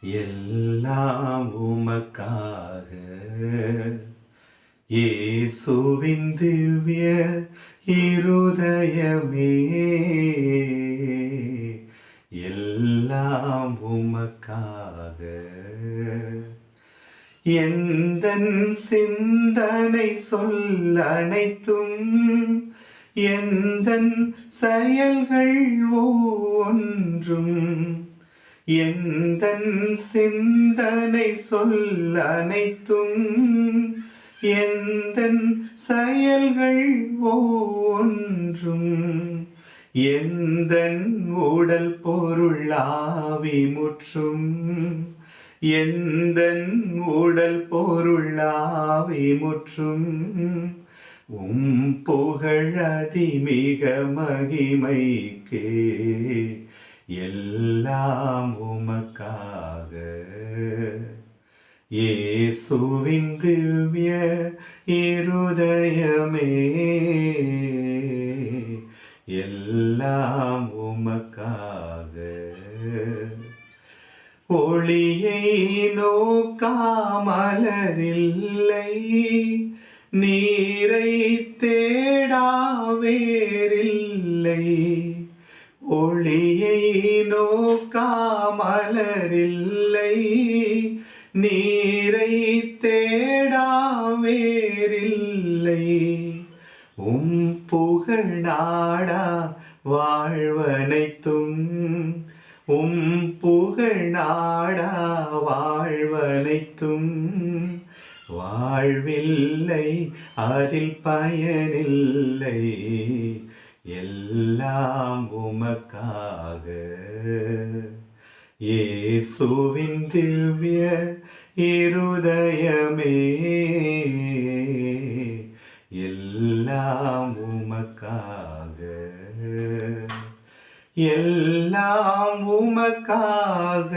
எல்லாம் உமக்காக. இயேசுவின் திவ்ய இருதயமே. எல்லாம் உமக்காக. எந்த சிந்தனை சொல் அனைத்தும் எந்த செயல்கள் ஒன்றும் எந்தன் சிந்தனை சொல் அனைத்தும் எந்தன் செயல்கள் ஒன்றும் எந்தன் உடல் பொருள் ஆவி முற்றும் எந்தன் உடல் பொருள் ஆவி முற்றும். உம் புகழ் அதிமிக மகிமைக்கே எல்லாம் உமக்காக. இயேசுவின் திவ்ய இருதயமே. எல்லாம் உமக்காக. ஒளியை நோக்காமலரில்லை. நீரை தேடாவேரில்லை ஒளியை நோக்காமலரில்லை நீரை தேடாவேரில்லை உம் புகழ் நாடா வாழ்வனைத்தும். உம் புகழ் நாடா வாழ்வனைத்தும். வாழ்வில்லை அதில் பயனில்லை. எல்லாம் உமக்காக. இயேசுவின் திவ்ய இருதயமே. எல்லாம் உமக்காக. எல்லாம் உமக்காக.